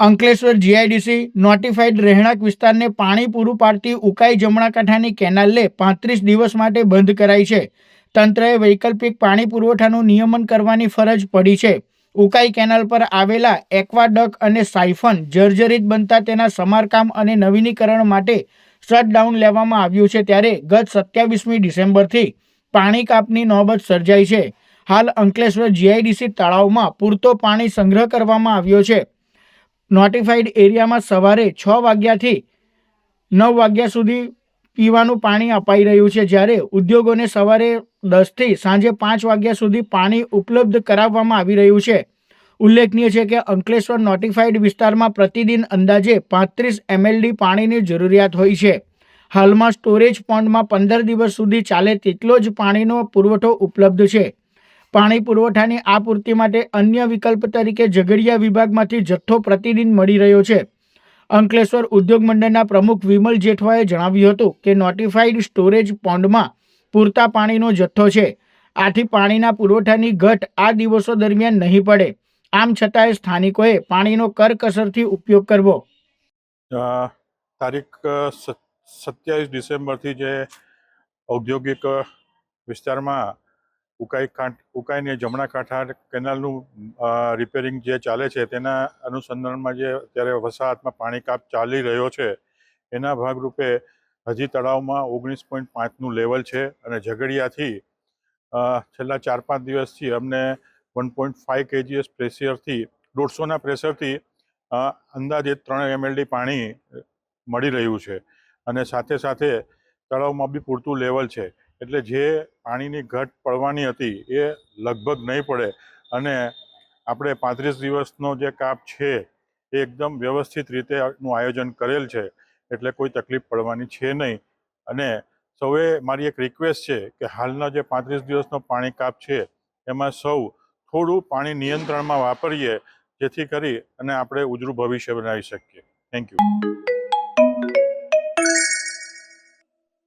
Ankleshwar GIDC notified રહેણાંક વિસ્તારને પાણી પૂરું પાડતી ઉકાઈ જમણા કાંઠાની કેનાલને પાંત્રીસ દિવસ માટે બંધ કરાઈ છે. તંત્રએ વૈકલ્પિક પાણી પુરવઠાનું નિયમન કરવાની ફરજ પડી છે. ઉકાઈ કેનાલ પર આવેલા એક્વાડક અને સાયફન જર્જરિત બનતા તેના સમારકામ અને નવીનીકરણ માટે શટડાઉન લેવામાં આવ્યું છે ત્યારે ગત સત્યાવીસમી ડિસેમ્બરથી પાણી કાપની નોબત સર્જાઈ છે. હાલ અંકલેશ્વર જીઆઈડીસી તળાવમાં પૂરતો પાણી સંગ્રહ કરવામાં આવ્યો છે. નોટિફાઈડ એરિયામાં સવારે છ વાગ્યાથી નવ વાગ્યા સુધી પીવાનું પાણી અપાઈ રહ્યું છે. જ્યારે ઉદ્યોગોને સવારે દસથી સાંજે પાંચ વાગ્યા સુધી પાણી ઉપલબ્ધ કરાવવામાં આવી રહ્યું છે. ઉલ્લેખનીય છે કે અંકલેશ્વર નોટિફાઈડ વિસ્તારમાં પ્રતિદિન અંદાજે પાંત્રીસ એમએલડી પાણીની જરૂરિયાત હોય છે. હાલમાં સ્ટોરેજ પોન્ડમાં પંદર દિવસ સુધી ચાલે તેટલો જ પાણીનો પુરવઠો ઉપલબ્ધ છે. પાણી પુરવઠાની આ પૂર્તિ માટે અન્ય વિકલ્પ તરીકે ઝઘડિયા વિભાગમાંથી જથ્થો પ્રતિદિન મળી રહ્યો છે. અંકલેશ્વર ઉદ્યોગ મંડળના પ્રમુખ વિમલ જેઠવાએ જણાવ્યું હતું કે નોટિફાઈડ સ્ટોરેજ પોન્ડમાં પૂરતા પાણીનો જથ્થો છે. આથી પાણીના પુરવઠાની ઘટ આ દિવસો દરમિયાન નહીં પડે. આમ છતાંય સ્થાનિકોએ પાણીનો કરકસરથી ઉપયોગ કરવો. તારીખ સત્યાવીસ ડિસેમ્બરથી જે ઔદ્યોગિક વિસ્તારમાં ઉકાઈ કાંઠ, ઉકાઈને જમણા કાંઠા કેનાલનું રિપેરિંગ જે ચાલે છે તેના અનુસંધાનમાં જે અત્યારે વસાહતમાં પાણી કાપ ચાલી રહ્યો છે, એના ભાગરૂપે હજી તળાવમાં ઓગણીસ પોઈન્ટ પાંચનું લેવલ છે અને ઝઘડિયાથી છેલ્લા ચાર પાંચ દિવસથી અમને વન પોઈન્ટ ફાઇવ કેજીએસ પ્રેશરથી, દોઢસોના પ્રેશરથી અંદાજે ત્રણ એમએલડી પાણી મળી રહ્યું છે. અને સાથે સાથે તળાવમાં બી પૂરતું લેવલ છે. એટલે જે પાણીની ઘટ પડવાની હતી એ લગભગ નહીં પડે. અને આપણે પાંત્રીસ દિવસનો જે કાપ છે એ એકદમ વ્યવસ્થિત રીતે નું આયોજન કરેલ છે. એટલે કોઈ તકલીફ પડવાની છે નહીં. અને સૌએ મારી એક રિક્વેસ્ટ છે કે હાલના જે પાંત્રીસ દિવસનો પાણી કાપ છે એમાં સૌ થોડું પાણી નિયંત્રણમાં વાપરીએ જેથી કરી અને આપણે ઉજળું ભવિષ્ય બનાવી શકીએ. Thank you